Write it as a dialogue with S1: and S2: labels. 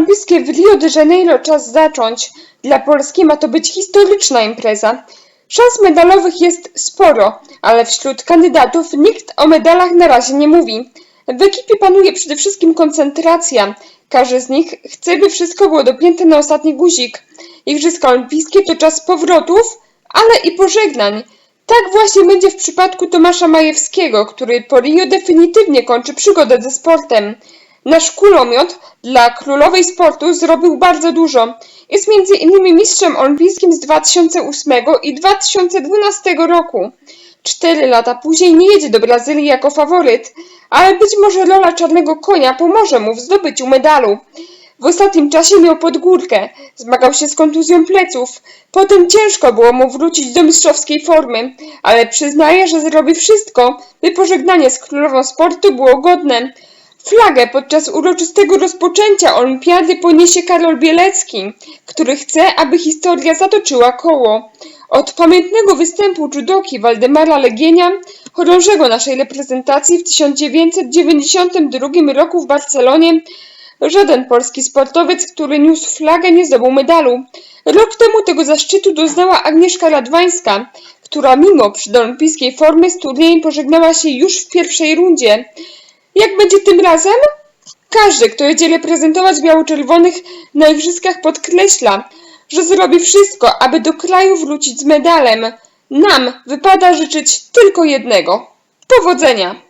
S1: Olimpijskie w Rio de Janeiro czas zacząć. Dla Polski ma to być historyczna impreza. Szans medalowych jest sporo, ale wśród kandydatów nikt o medalach na razie nie mówi. W ekipie panuje przede wszystkim koncentracja. Każdy z nich chce, by wszystko było dopięte na ostatni guzik. Igrzyska olimpijskie to czas powrotów, ale i pożegnań. Tak właśnie będzie w przypadku Tomasza Majewskiego, który po Rio definitywnie kończy przygodę ze sportem. Nasz kulomiot dla królowej sportu zrobił bardzo dużo. Jest między innymi mistrzem olimpijskim z 2008 i 2012 roku. Cztery lata później nie jedzie do Brazylii jako faworyt, ale być może rola czarnego konia pomoże mu w zdobyciu medalu. W ostatnim czasie miał podgórkę, zmagał się z kontuzją pleców. Potem ciężko było mu wrócić do mistrzowskiej formy, ale przyznaje, że zrobi wszystko, by pożegnanie z królową sportu było godne. Flagę podczas uroczystego rozpoczęcia olimpiady poniesie Karol Bielecki, który chce, aby historia zatoczyła koło. Od pamiętnego występu judoki Waldemara Legienia, chorążego naszej reprezentacji w 1992 roku w Barcelonie, żaden polski sportowiec, który niósł flagę, nie zdobył medalu. Rok temu tego zaszczytu doznała Agnieszka Radwańska, która mimo przedolimpijskiej formy z turniejem pożegnała się już w pierwszej rundzie. Jak będzie tym razem? Każdy, kto jedzie reprezentować biało-czerwonych na igrzyskach podkreśla, że zrobi wszystko, aby do kraju wrócić z medalem. Nam wypada życzyć tylko jednego. Powodzenia!